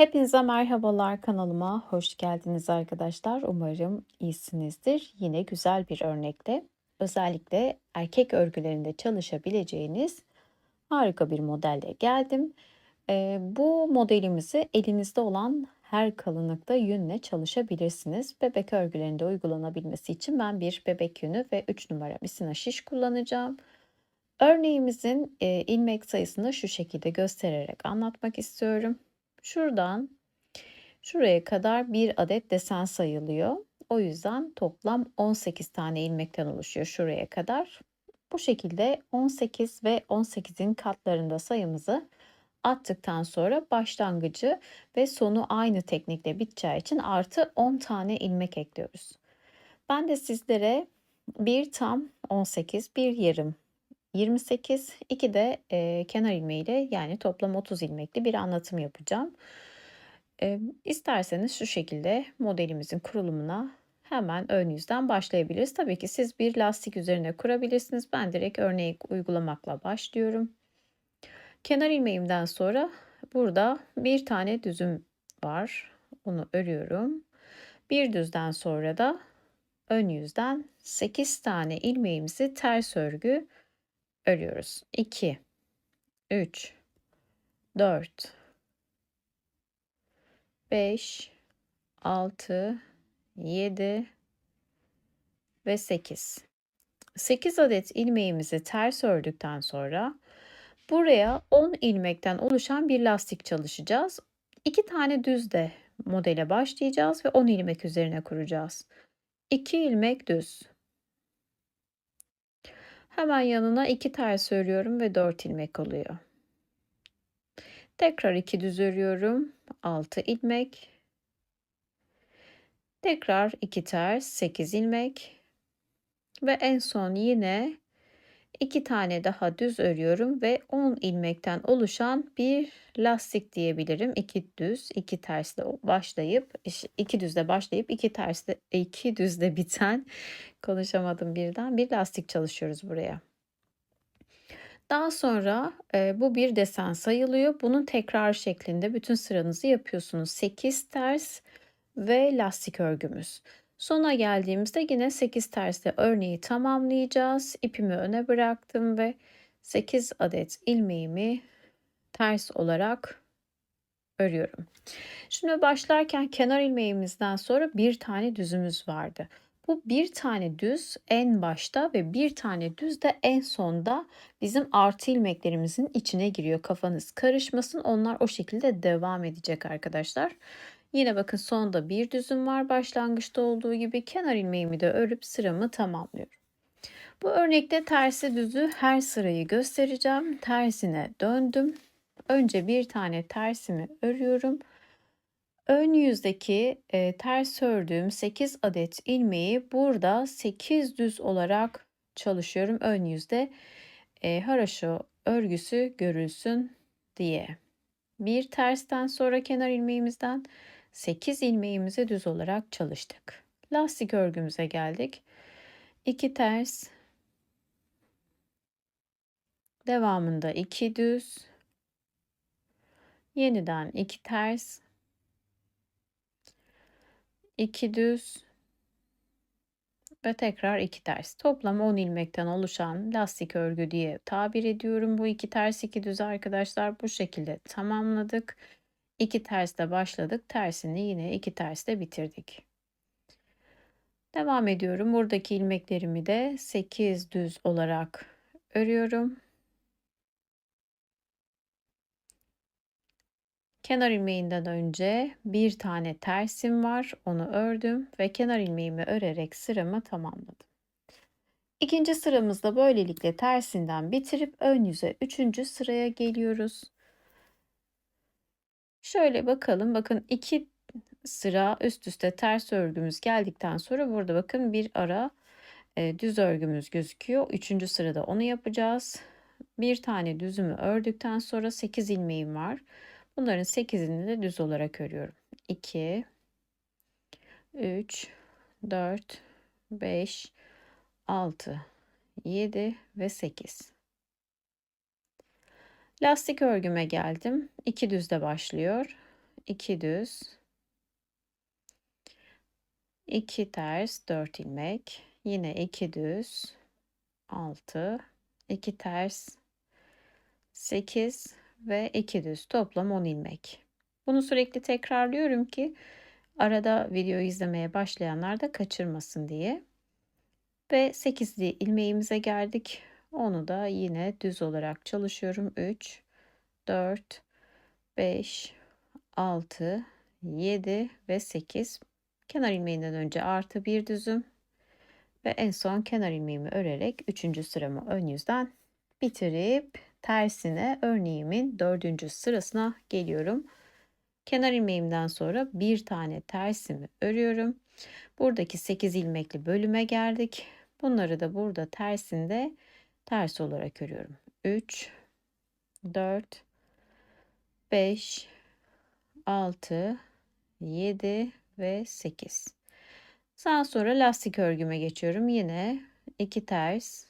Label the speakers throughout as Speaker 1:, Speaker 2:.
Speaker 1: Hepinize merhabalar kanalıma hoş geldiniz arkadaşlar. Umarım iyisinizdir. Yine güzel bir örnekte özellikle erkek örgülerinde çalışabileceğiniz harika bir modelle geldim. Eee, bu modelimizi elinizde olan her kalınlıkta yünle çalışabilirsiniz. Bebek örgülerinde uygulanabilmesi için ben bir bebek yünü ve 3 numara misina şiş kullanacağım. Örneğimizin eee, ilmek sayısını şu şekilde göstererek anlatmak istiyorum. Şuradan şuraya kadar bir adet desen sayılıyor. O yüzden toplam 18 tane ilmekten oluşuyor şuraya kadar. Bu şekilde 18 ve 18'in katlarında sayımızı attıktan sonra başlangıcı ve sonu aynı teknikle biteceği için artı 10 tane ilmek ekliyoruz. Ben de sizlere bir tam 18, bir yarım 28, 2 de eee, kenar ilmeğiyle yani toplam 30 ilmekli bir anlatım yapacağım. Eee, isterseniz şu şekilde modelimizin kurulumuna hemen ön yüzden başlayabiliriz. Tabii ki siz bir lastik üzerine kurabilirsiniz. Ben direkt örneği uygulamakla başlıyorum. Kenar ilmeğimden sonra burada bir tane düzüm var. Onu örüyorum. Bir düzden sonra da ön yüzden 8 tane ilmeğimizi ters örgü örüyoruz. 2 3 4 5 6 7 ve 8. 8 adet ilmeğimizi ters ördükten sonra buraya 10 ilmekten oluşan bir lastik çalışacağız. 2 tane düz de modele başlayacağız ve 10 ilmek üzerine kuracağız. 2 ilmek düz. Hemen yanına 2 ters örüyorum ve 4 ilmek oluyor. Tekrar 2 düz örüyorum. 6 ilmek. Tekrar 2 ters 8 ilmek. Ve en son yine 2 tane daha düz örüyorum ve 10 ilmekten oluşan bir lastik diyebilirim. 2 düz, 2 tersle başlayıp 2 düzle başlayıp 2 tersle 2 düzle biten konuşamadım birden bir lastik çalışıyoruz buraya. Daha sonra e, bu bir desen sayılıyor. Bunun tekrar şeklinde bütün sıranızı yapıyorsunuz. 8 ters ve lastik örgümüz. Sona geldiğimizde yine 8 tersle örneği tamamlayacağız. İpimi öne bıraktım ve 8 adet ilmeğimi ters olarak örüyorum. Şimdi başlarken kenar ilmeğimizden sonra bir tane düzümüz vardı. Bu bir tane düz en başta ve bir tane düz de en sonda bizim artı ilmeklerimizin içine giriyor. Kafanız karışmasın. Onlar o şekilde devam edecek arkadaşlar. Yine bakın sonda bir düzüm var başlangıçta olduğu gibi kenar ilmeğimi de örüp sıramı tamamlıyorum. Bu örnekte tersi düzü her sırayı göstereceğim. Tersine döndüm. Önce bir tane tersimi örüyorum. Ön yüzdeki e, ters ördüğüm 8 adet ilmeği burada 8 düz olarak çalışıyorum ön yüzde. E, haraşo örgüsü görülsün diye. Bir tersten sonra kenar ilmeğimizden 8 ilmeğimizi düz olarak çalıştık. Lastik örgümüze geldik. 2 ters. Devamında 2 düz. Yeniden 2 ters. 2 düz ve tekrar 2 ters. Toplam 10 ilmekten oluşan lastik örgü diye tabir ediyorum. Bu iki ters iki düz arkadaşlar bu şekilde tamamladık. 2 tersle başladık. Tersini yine 2 tersle bitirdik. Devam ediyorum. Buradaki ilmeklerimi de 8 düz olarak örüyorum. Kenar ilmeğinden önce bir tane tersim var. Onu ördüm ve kenar ilmeğimi örerek sıramı tamamladım. İkinci sıramızda böylelikle tersinden bitirip ön yüze üçüncü sıraya geliyoruz. Şöyle bakalım. Bakın iki sıra üst üste ters örgümüz geldikten sonra burada bakın bir ara e, düz örgümüz gözüküyor. Üçüncü sırada onu yapacağız. Bir tane düzümü ördükten sonra 8 ilmeğim var. Bunların 8'ini de düz olarak örüyorum. 2 3 4 5 6 7 ve 8. Lastik örgüme geldim. 2 düzde başlıyor. 2 düz, 2 ters, 4 ilmek, yine 2 düz, 6, 2 ters, 8 ve 2 düz toplam 10 ilmek. Bunu sürekli tekrarlıyorum ki arada video izlemeye başlayanlar da kaçırmasın diye. Ve 8'li ilmeğimize geldik. Onu da yine düz olarak çalışıyorum. 3, 4, 5, 6, 7 ve 8. Kenar ilmeğinden önce artı bir düzüm. Ve en son kenar ilmeğimi örerek 3. sıramı ön yüzden bitirip tersine örneğimin 4. sırasına geliyorum. Kenar ilmeğimden sonra bir tane tersimi örüyorum. Buradaki 8 ilmekli bölüme geldik. Bunları da burada tersinde ters olarak örüyorum. 3 4 5 6 7 ve 8. Daha sonra lastik örgüme geçiyorum. Yine 2 ters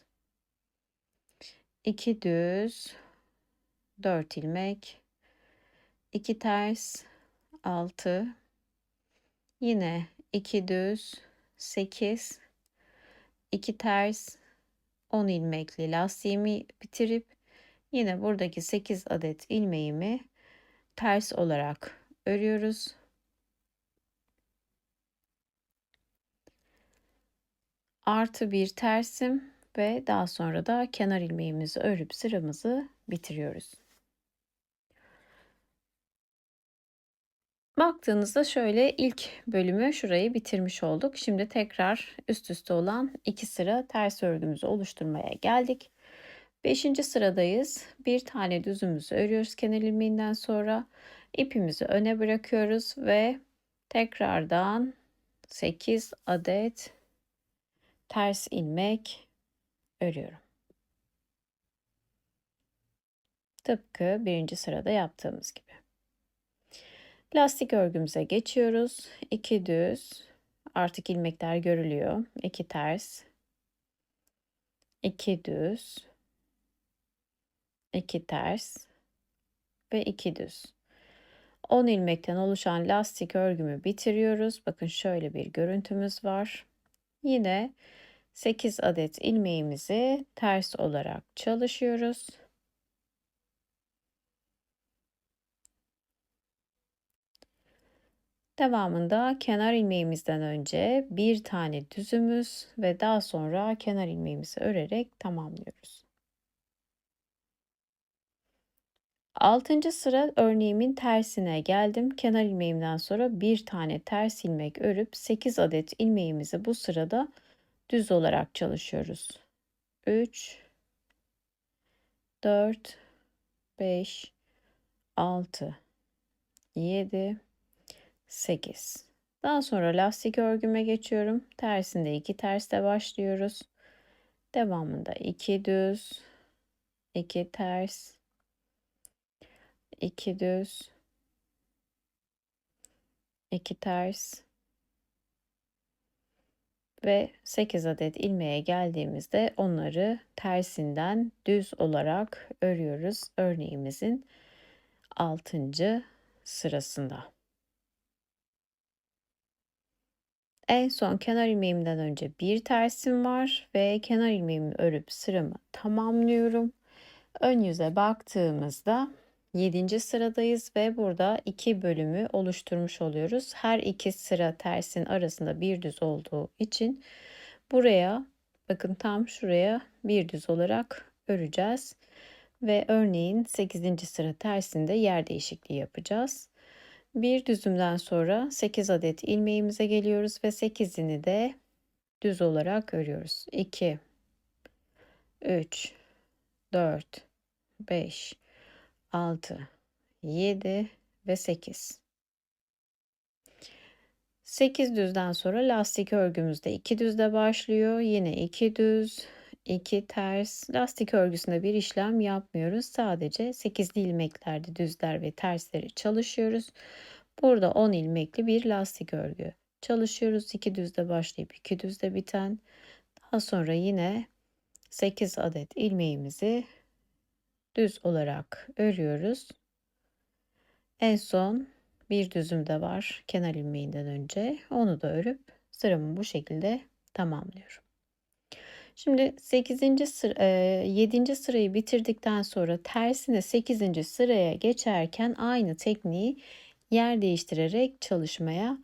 Speaker 1: 2 düz 4 ilmek 2 ters 6 yine 2 düz 8 2 ters 10 ilmekli lastiğimi bitirip yine buradaki 8 adet ilmeğimi ters olarak örüyoruz. Artı bir tersim ve daha sonra da kenar ilmeğimizi örüp sıramızı bitiriyoruz. Baktığınızda şöyle ilk bölümü şurayı bitirmiş olduk. Şimdi tekrar üst üste olan iki sıra ters örgümüzü oluşturmaya geldik. Beşinci sıradayız. Bir tane düzümüzü örüyoruz kenar ilmeğinden sonra ipimizi öne bırakıyoruz ve tekrardan 8 adet ters ilmek örüyorum. Tıpkı birinci sırada yaptığımız gibi. Lastik örgümüze geçiyoruz. 2 düz. Artık ilmekler görülüyor. 2 ters. 2 düz. 2 ters ve 2 düz. 10 ilmekten oluşan lastik örgümü bitiriyoruz. Bakın şöyle bir görüntümüz var. Yine 8 adet ilmeğimizi ters olarak çalışıyoruz. Devamında kenar ilmeğimizden önce bir tane düzümüz ve daha sonra kenar ilmeğimizi örerek tamamlıyoruz. Altıncı sıra örneğimin tersine geldim. Kenar ilmeğimden sonra bir tane ters ilmek örüp 8 adet ilmeğimizi bu sırada düz olarak çalışıyoruz. 3 4 5 6 7 8. Daha sonra lastik örgüme geçiyorum. Tersinde 2 tersle başlıyoruz. Devamında 2 düz, 2 ters, 2 düz, 2 ters ve 8 adet ilmeğe geldiğimizde onları tersinden düz olarak örüyoruz örneğimizin 6. sırasında. En son kenar ilmeğimden önce bir tersim var ve kenar ilmeğimi örüp sıramı tamamlıyorum. Ön yüze baktığımızda 7. sıradayız ve burada iki bölümü oluşturmuş oluyoruz. Her iki sıra tersin arasında bir düz olduğu için buraya bakın tam şuraya bir düz olarak öreceğiz. Ve örneğin 8. sıra tersinde yer değişikliği yapacağız. Bir düzümden sonra 8 adet ilmeğimize geliyoruz ve 8'ini de düz olarak örüyoruz. 2 3 4 5 6 7 ve 8. 8 düzden sonra lastik örgümüzde 2 düzde başlıyor. Yine 2 düz, 2 ters. Lastik örgüsünde bir işlem yapmıyoruz. Sadece 8'li ilmeklerde düzler ve tersleri çalışıyoruz. Burada 10 ilmekli bir lastik örgü çalışıyoruz. 2 düzde başlayıp 2 düzde biten. Daha sonra yine 8 adet ilmeğimizi düz olarak örüyoruz. En son Bir düzüm de var kenar ilmeğinden önce. Onu da örüp sıramı bu şekilde tamamlıyorum. Şimdi 8. sıra, 7. sırayı bitirdikten sonra tersine 8. sıraya geçerken aynı tekniği yer değiştirerek çalışmaya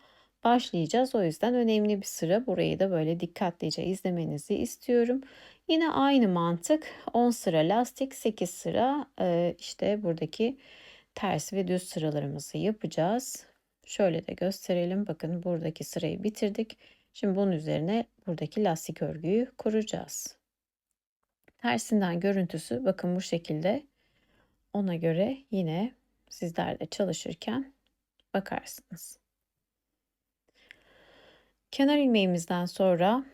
Speaker 1: başlayacağız. O yüzden önemli bir sıra. Burayı da böyle dikkatlice izlemenizi istiyorum. Yine aynı mantık 10 sıra lastik 8 sıra işte buradaki ters ve düz sıralarımızı yapacağız. Şöyle de gösterelim. Bakın buradaki sırayı bitirdik. Şimdi bunun üzerine buradaki lastik örgüyü kuracağız. Tersinden görüntüsü bakın bu şekilde. Ona göre yine sizler de çalışırken bakarsınız. Kenar ilmeğimizden sonra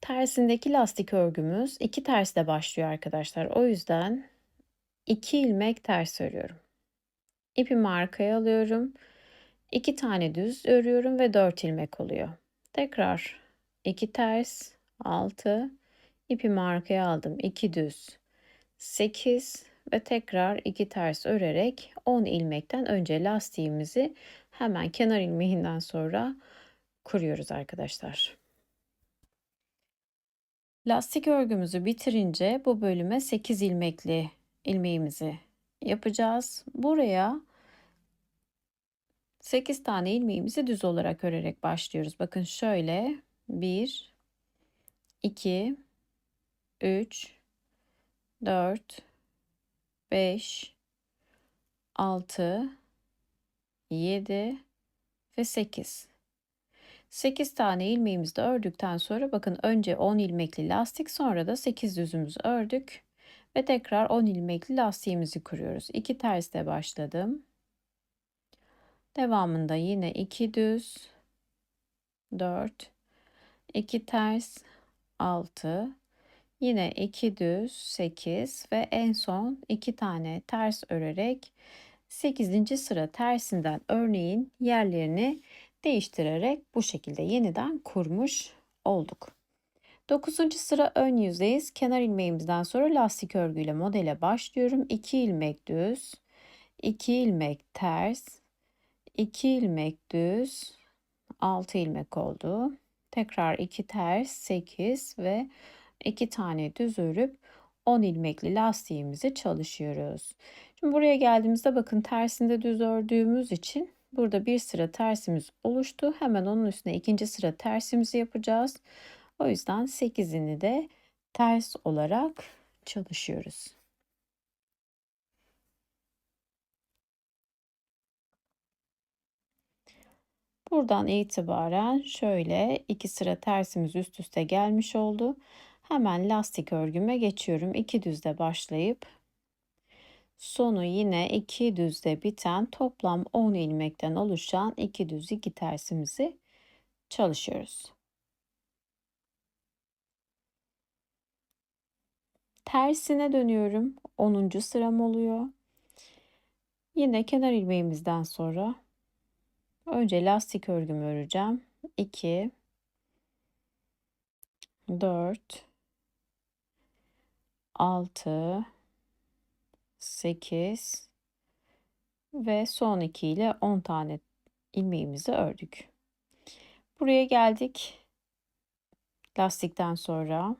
Speaker 1: tersindeki lastik örgümüz iki tersle başlıyor arkadaşlar. O yüzden iki ilmek ters örüyorum. İpimi arkaya alıyorum. 2 tane düz örüyorum ve 4 ilmek oluyor. Tekrar 2 ters, 6, ipimi arkaya aldım. 2 düz, 8 ve tekrar 2 ters örerek 10 ilmekten önce lastiğimizi hemen kenar ilmeğinden sonra kuruyoruz arkadaşlar. Lastik örgümüzü bitirince bu bölüme 8 ilmekli ilmeğimizi yapacağız. Buraya 8 tane ilmeğimizi düz olarak örerek başlıyoruz. Bakın şöyle 1 2 3 4 5 6 7 ve 8. 8 tane ilmeğimizi de ördükten sonra bakın önce 10 ilmekli lastik sonra da 8 düzümüzü ördük ve tekrar 10 ilmekli lastiğimizi kuruyoruz. 2 tersle başladım. Devamında yine 2 düz 4 2 ters 6 yine 2 düz 8 ve en son 2 tane ters örerek 8. sıra tersinden örneğin yerlerini değiştirerek bu şekilde yeniden kurmuş olduk. 9. sıra ön yüzdeyiz. Kenar ilmeğimizden sonra lastik örgüyle modele başlıyorum. 2 ilmek düz, 2 ilmek ters, 2 ilmek düz 6 ilmek oldu. Tekrar 2 ters 8 ve 2 tane düz örüp 10 ilmekli lastiğimizi çalışıyoruz. Şimdi buraya geldiğimizde bakın tersinde düz ördüğümüz için burada bir sıra tersimiz oluştu. Hemen onun üstüne ikinci sıra tersimizi yapacağız. O yüzden 8'ini de ters olarak çalışıyoruz. Buradan itibaren şöyle iki sıra tersimiz üst üste gelmiş oldu. Hemen lastik örgüme geçiyorum. İki düzde başlayıp sonu yine iki düzde biten toplam 10 ilmekten oluşan iki düz iki tersimizi çalışıyoruz. Tersine dönüyorum. 10. sıram oluyor. Yine kenar ilmeğimizden sonra Önce lastik örgümü öreceğim. 2 4 6 8 ve son 2 ile 10 tane ilmeğimizi ördük. Buraya geldik. Lastikten sonra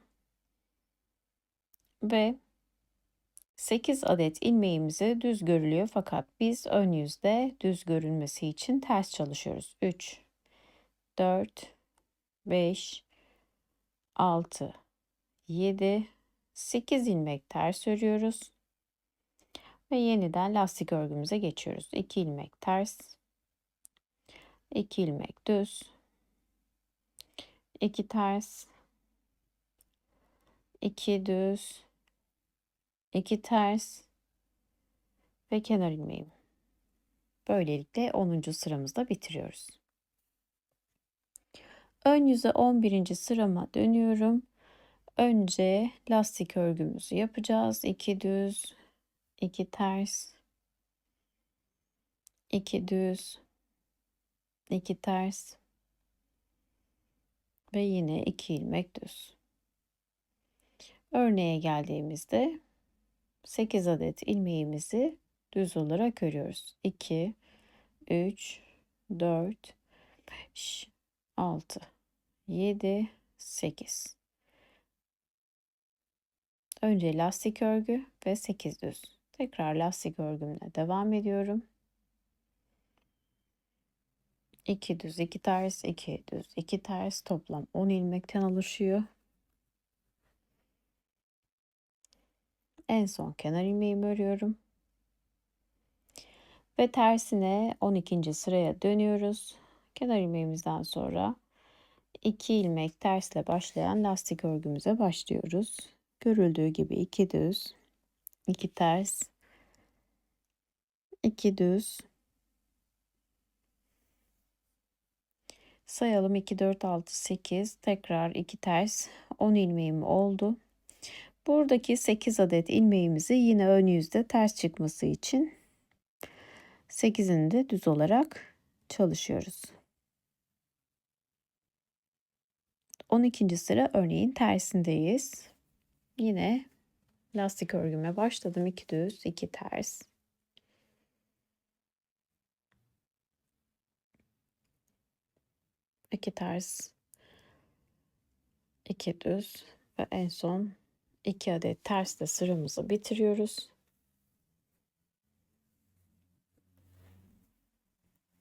Speaker 1: ve 8 adet ilmeğimizi düz görülüyor fakat biz ön yüzde düz görünmesi için ters çalışıyoruz. 3 4 5 6 7 8 ilmek ters örüyoruz. Ve yeniden lastik örgümüze geçiyoruz. 2 ilmek ters 2 ilmek düz 2 ters 2 düz 2 ters ve kenar ilmeğim. Böylelikle 10. sıramızda bitiriyoruz. Ön yüze 11. sırama dönüyorum. Önce lastik örgümüzü yapacağız. 2 düz, 2 ters, 2 düz, 2 ters ve yine 2 ilmek düz. Örneğe geldiğimizde 8 adet ilmeğimizi düz olarak örüyoruz. 2, 3, 4, 5, 6, 7, 8. Önce lastik örgü ve 8 düz. Tekrar lastik örgümle devam ediyorum. 2 düz, 2 ters, 2 düz, 2 ters toplam 10 ilmekten oluşuyor. En son kenar ilmeğimi örüyorum. Ve tersine 12. sıraya dönüyoruz. Kenar ilmeğimizden sonra 2 ilmek tersle başlayan lastik örgümüze başlıyoruz. Görüldüğü gibi 2 düz, 2 ters, 2 düz. Sayalım 2 4 6 8 tekrar 2 ters 10 ilmeğim oldu. Buradaki 8 adet ilmeğimizi yine ön yüzde ters çıkması için 8'ini de düz olarak çalışıyoruz. 12. sıra örneğin tersindeyiz. Yine lastik örgüme başladım. 2 düz, 2 ters. iki ters, iki düz ve en son 2 adet tersle sıramızı bitiriyoruz.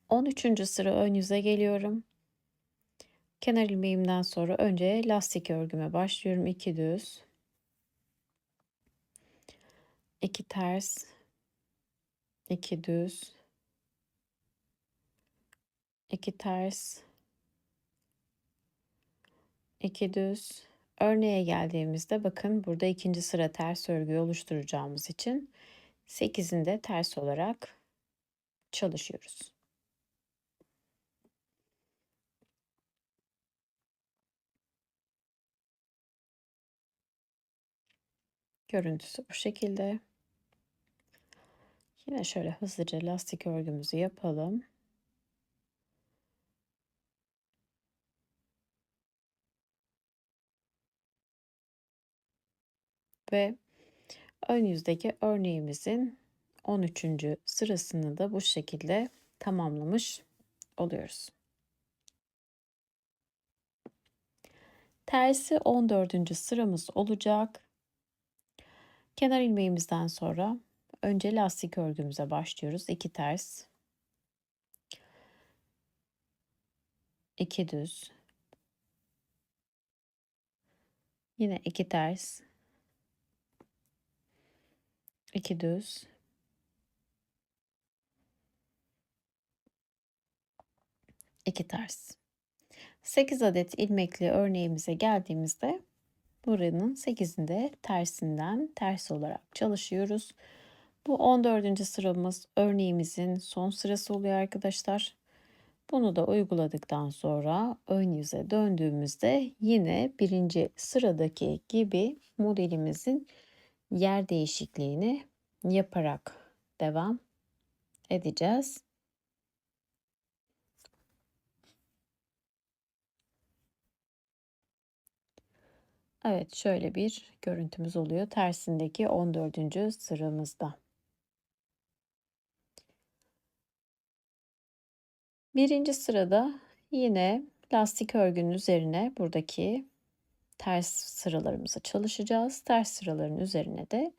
Speaker 1: 13. sıra ön yüze geliyorum. Kenar ilmeğimden sonra önce lastik örgüme başlıyorum. 2 düz. 2 ters. 2 düz. 2 ters. 2 düz. Örneğe geldiğimizde bakın burada ikinci sıra ters örgü oluşturacağımız için 8'inde ters olarak çalışıyoruz. Görüntüsü bu şekilde. Yine şöyle hızlıca lastik örgümüzü yapalım. Ve ön yüzdeki örneğimizin 13. sırasını da bu şekilde tamamlamış oluyoruz. Tersi 14. sıramız olacak. Kenar ilmeğimizden sonra önce lastik örgümüze başlıyoruz. 2 ters. 2 düz. Yine 2 ters. 2 düz. 2 ters. 8 adet ilmekli örneğimize geldiğimizde buranın 8'inde tersinden ters olarak çalışıyoruz. Bu 14. sıramız örneğimizin son sırası oluyor arkadaşlar. Bunu da uyguladıktan sonra ön yüze döndüğümüzde yine birinci sıradaki gibi modelimizin yer değişikliğini yaparak devam edeceğiz. Evet şöyle bir görüntümüz oluyor tersindeki 14. sıramızda. Birinci sırada yine lastik örgünün üzerine buradaki ters sıralarımızı çalışacağız. Ters sıraların üzerine de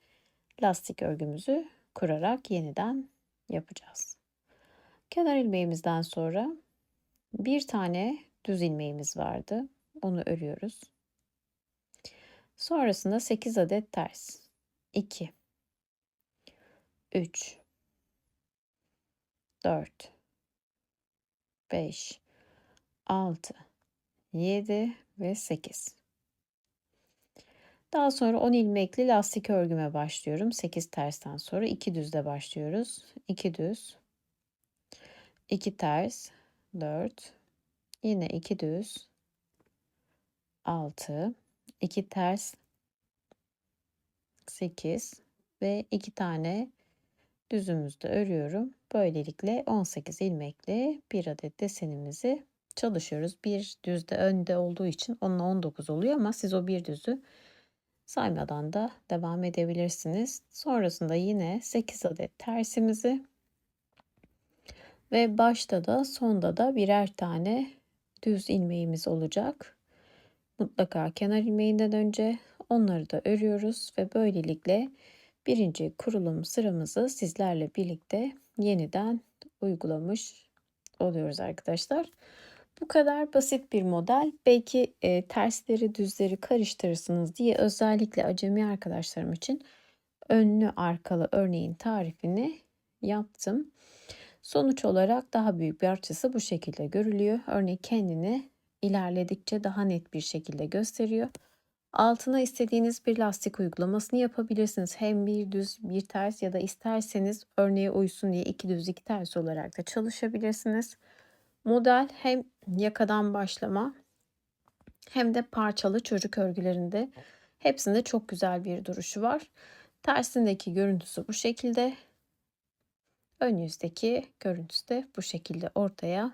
Speaker 1: lastik örgümüzü kurarak yeniden yapacağız. Kenar ilmeğimizden sonra bir tane düz ilmeğimiz vardı. Onu örüyoruz. Sonrasında 8 adet ters. 2 3 4 5 6 7 ve 8. Daha sonra 10 ilmekli lastik örgüme başlıyorum. 8 tersten sonra 2 düzle başlıyoruz. 2 düz. 2 ters. 4. Yine 2 düz. 6. 2 ters. 8 ve 2 tane düzümüzde örüyorum. Böylelikle 18 ilmekli bir adet desenimizi çalışıyoruz. Bir düzde önde olduğu için onunla 19 oluyor ama siz o bir düzü saymadan da devam edebilirsiniz. Sonrasında yine 8 adet tersimizi Ve başta da sonda da birer tane düz ilmeğimiz olacak. Mutlaka kenar ilmeğinden önce onları da örüyoruz ve böylelikle birinci kurulum sıramızı sizlerle birlikte yeniden uygulamış oluyoruz arkadaşlar. Bu kadar basit bir model. Belki e, tersleri düzleri karıştırırsınız diye özellikle acemi arkadaşlarım için önlü arkalı örneğin tarifini yaptım. Sonuç olarak daha büyük bir açısı bu şekilde görülüyor. Örnek kendini ilerledikçe daha net bir şekilde gösteriyor. Altına istediğiniz bir lastik uygulamasını yapabilirsiniz. Hem bir düz bir ters ya da isterseniz örneğe uysun diye iki düz iki ters olarak da çalışabilirsiniz. Model hem yakadan başlama hem de parçalı çocuk örgülerinde hepsinde çok güzel bir duruşu var. Tersindeki görüntüsü bu şekilde. Ön yüzdeki görüntüsü de bu şekilde ortaya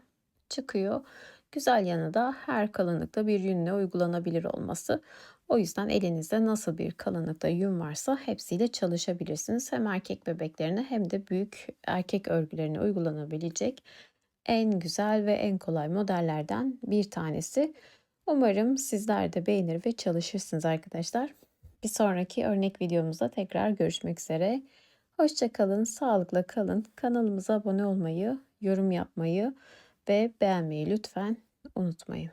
Speaker 1: çıkıyor. Güzel yanı da her kalınlıkta bir yünle uygulanabilir olması. O yüzden elinizde nasıl bir kalınlıkta yün varsa hepsiyle çalışabilirsiniz. Hem erkek bebeklerine hem de büyük erkek örgülerine uygulanabilecek en güzel ve en kolay modellerden bir tanesi. Umarım sizler de beğenir ve çalışırsınız arkadaşlar. Bir sonraki örnek videomuzda tekrar görüşmek üzere. Hoşçakalın, sağlıkla kalın. Kanalımıza abone olmayı, yorum yapmayı ve beğenmeyi lütfen unutmayın.